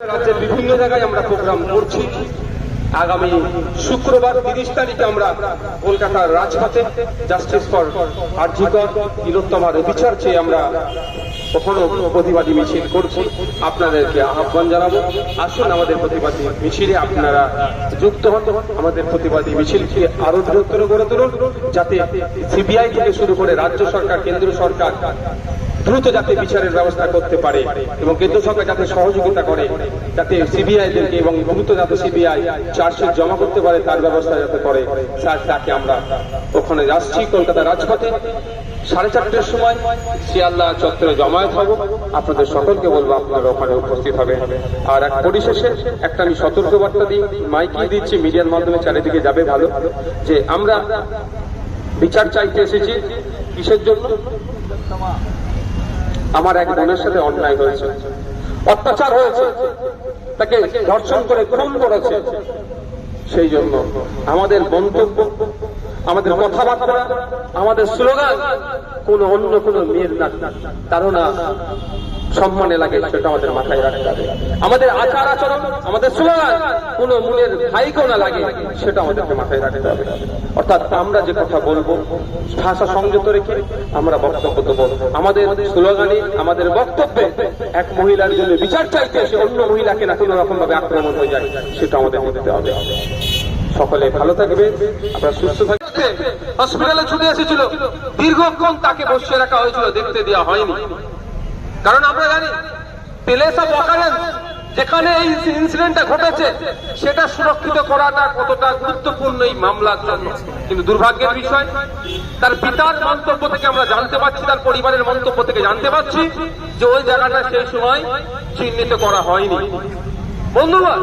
রাজ্যের বিভিন্ন জায়গায় আমরা প্রোগ্রাম করছি। আগামী শুক্রবার তিরিশ তারিখে আমরা কলকাতার রাজপথে জাস্টিস ফর আর্জিকর তিলোত্তমার বিচার চেয়ে আমরা কখনো প্রতিবাদী মিছিল করছি আপনাদেরকে আহ্বান জানাব। আসুন আমাদের প্রতিবাদী মিছিলে আপনারা যুক্ত হন। আমাদের প্রতিবাদী মিছিলকে আরও বৃহত্তর করে তুলুন। যাতে সিবিআই থেকে শুরু করে রাজ্য সরকার, কেন্দ্র সরকার দ্রুত যাতে বিচারের ব্যবস্থা করতে পারে এবং কেন্দ্র সরকার যাতে সহযোগিতা করে, যাতে সিবিআই দেরকে এবং দ্রুত যাতে সিবিআই চার্জশিট জমা করতে পারে, তার ব্যবস্থা যাতে করে। স্যার, তাকে আমরা ওখানে যাচ্ছি কলকাতা রাজপথে। সাড়ে চারটের সময় শিয়ালদা চত্বরে জমায়েত হব। আপনাদের সকলকে বলব, আপনারা ওখানে উপস্থিত হবে আর এক পরিশেষে একটা আমি সতর্ক বার্তা দিই মাইকি দিচ্ছি মিডিয়ার মাধ্যমে চারিদিকে যাবে ভালো। যে আমরা বিচার চাইতে এসেছি, কিসের জন্য? আমার এক বোনের সাথে অন্যায় হয়েছে। অত্যাচার হয়েছে। তাকে ধর্ষণ করে খুন করেছে। সেই জন্য আমাদের মন্তব্য আমাদের কথাবার্তা, আমাদের স্লোগান, কোন অন্য কোন মেয়ের না। কারণ সম্মানে লাগে সেটা আমাদের মাথায় রাখতে হবে। আমাদের আচার আচরণ, আমাদের স্লোগান, কোন মনের ভাইকেও না লাগে সেটা আমাদেরকে মাথায় রাখতে হবে। অর্থাৎ আমরা যে কথা বলব, ভাষা সংযত রেখে আমরা বক্তব্য দেবো। আমাদের স্লোগানে, আমাদের বক্তব্যে এক মহিলার জন্য বিচার চাইতে সে অন্য মহিলাকে না কোনো রকম ভাবে আক্রমণ হয়ে যায়, সেটা আমাদের দিতে হবে। সকলে ভালো থাকবে আমরা সুস্থ থাকবে হসপিটালে ছুটে এসেছিল। দীর্ঘক্ষণ তাকে বসিয়ে রাখা হয়েছিল, দেখতে দেওয়া হয়নি। কারণ আমরা জানি প্লেস অফ অকারেন্স যেখানে এই ইনসিডেন্টটা ঘটেছে, সেটা সুরক্ষিত করাটা কতটা গুরুত্বপূর্ণ এই মামলার জন্য। কিন্তু দুর্ভাগ্যের বিষয়, তার পিতার মন্তব্য থেকে আমরা জানতে পারছি, তার পরিবারের মন্তব্য থেকে জানতে পারছি যে ওই জায়গাটা সেই সময় চিহ্নিত করা হয়নি। বন্ধুগণ,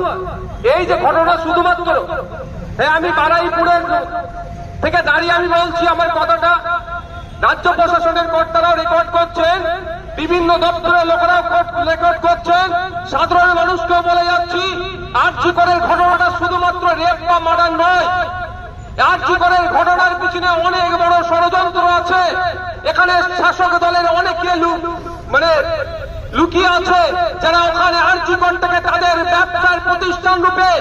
এই যে ঘটনা শুধুমাত্র হ্যাঁ আমি বারাইপুরের থেকে দাঁড়িয়ে আমি বলছি, আমার কথাটা রাজ্য প্রশাসনের কর্তারাও রেকর্ড করছেন, বিভিন্ন দপ্তরের লোকেরাও রেকর্ড করছেন, সাধারণ মানুষকেও বলে যাচ্ছি আর্যিকরের ঘটনাটা শুধুমাত্র রেপ বা মার্ডার নয় আর্যিকরের ঘটনার পিছনে অনেক বড় ষড়যন্ত্র আছে, এখানে শাসক দলের অনেকে মানে লুকিয়ে আছে, যারা ওখানে আর্যিকরটাকে তাদের ব্যবসার প্রতিষ্ঠান রূপে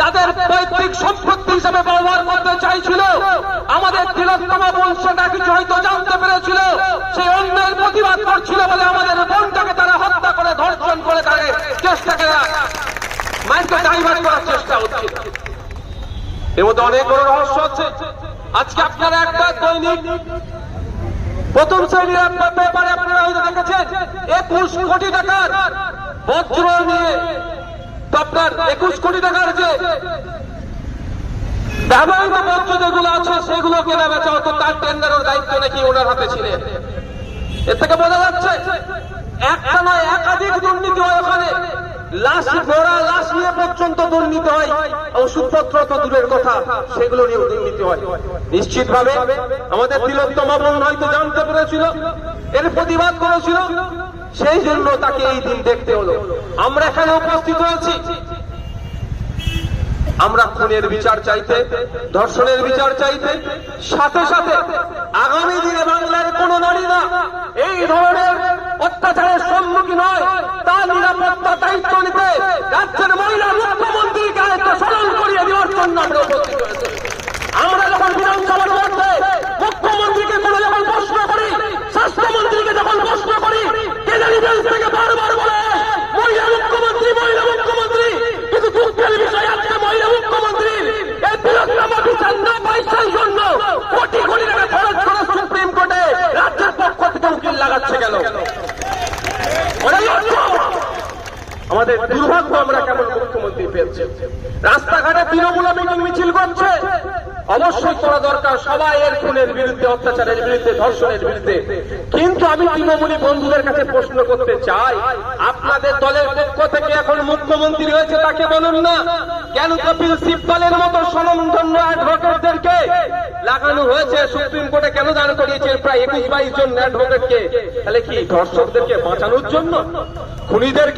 তাদের পৈতৃক সম্পত্তি হিসেবে ব্যবহার করতে চাইছিল। আমাদের তিলোত্তমা বোন সেটা কিছু হয়তো জানতে পেরেছিল। সেই অন্যের প্রতিবাদ করছিল বলে আমাদের বোনটাকে তারা হত্যা করে, ধর্ষণ করে তাকে চেষ্টা করে মাইকে ডাইভার্ট করার চেষ্টা হচ্ছিল এর মধ্যে অনেক বড় রহস্য আছে। আজকে আপনারা একটা দৈনিক প্রথম শ্রেণির ব্যাপারে আপনারা হয়তো দেখেছেন, একুশ কোটি টাকার বজ্র নিয়ে আপনার একুশ কোটি টাকার যে ব্যবহৃত যেগুলো আছে, সেগুলো কেনা বেচা হতো, তার টেন্ডারের দায়িত্ব নাকি ওনার হাতে এর থেকে বোঝা যাচ্ছে, একটা নয়, একাধিক দুর্নীতি হয় ওখানে। লাশ মোড়া লাশ নিয়ে পর্যন্ত দুর্নীতি হয়। ওষুধপত্র তো দূরের কথা, সেগুলো নিয়েও দুর্নীতি হয়। নিশ্চিত ভাবে আমাদের তিলোত্তমা বোন হয়তো জানতে পেরেছিল, এর প্রতিবাদ করেছিল। সেই জন্য তাকে এই দিন দেখতে হলো। আমরা এখানে উপস্থিত হয়েছি। আমরা খুনের বিচার চাইতে, ধর্ষণের বিচার চাইতে, সাথে সাথে আগামী দিনে বাংলার কোন নারী না এই ধরনের অত্যাচারের সম্মুখীন হয় তার নিরাপত্তা দায়িত্ব নিতে রাজ্যের মহিলা মুখ্যমন্ত্রীকে আরেকটা স্মরণ করিয়ে দেওয়ার জন্য আমরা উপস্থিত হয়েছি আমরা যখন বিধানসভার মধ্যে মুখ্যমন্ত্রীকে কোনো যখন প্রশ্ন করি স্বাস্থ্যমন্ত্রীকে যখন প্রশ্ন করি কেজারি বেঞ্চ থেকে বারবার বলে মহিলা মুখ্যমন্ত্রী মহিলা মুখ্যমন্ত্রী কিন্তু দুঃখের বিষয় আজকে মহিলা মুখ্যমন্ত্রী এই তিলোত্তমা বিচার না পয়সার জন্য কোটি কোটি টাকা খরচ করে সুপ্রিম কোর্টে রাজ্যের পক্ষ থেকে উকিল লাগাচ্ছে কেন ওরা লজ্জা! আমাদের আমরা কেমন মুখ্যমন্ত্রী পেয়েছি। রাস্তাঘাটে তৃণমূল মিটিং মিছিল করছে। অবশ্যই করা দরকার সবাই এর খুনের বিরুদ্ধে, অত্যাচারের বিরুদ্ধে, ধর্ষণের বিরুদ্ধে। কিন্তু আমি তৃণমূলী বন্ধুদের কাছে প্রশ্ন করতে চাই, আপনাদের দলের পক্ষ থেকে এখন মুখ্যমন্ত্রী হয়েছে তাকে বলুন না। কেন কপিল সিব্বালের মতো স্বনামধন্য অ্যাডভোকেটদেরকে লাগানো হয়েছে? সুপ্রিম কোর্টে কেন দাঁড় করিয়েছে প্রায় একুশ বাইশ জন অ্যাডভোকেটকে তাহলে কি ধর্ষকদেরকে বাঁচানোর জন্য? খুনিদেরকে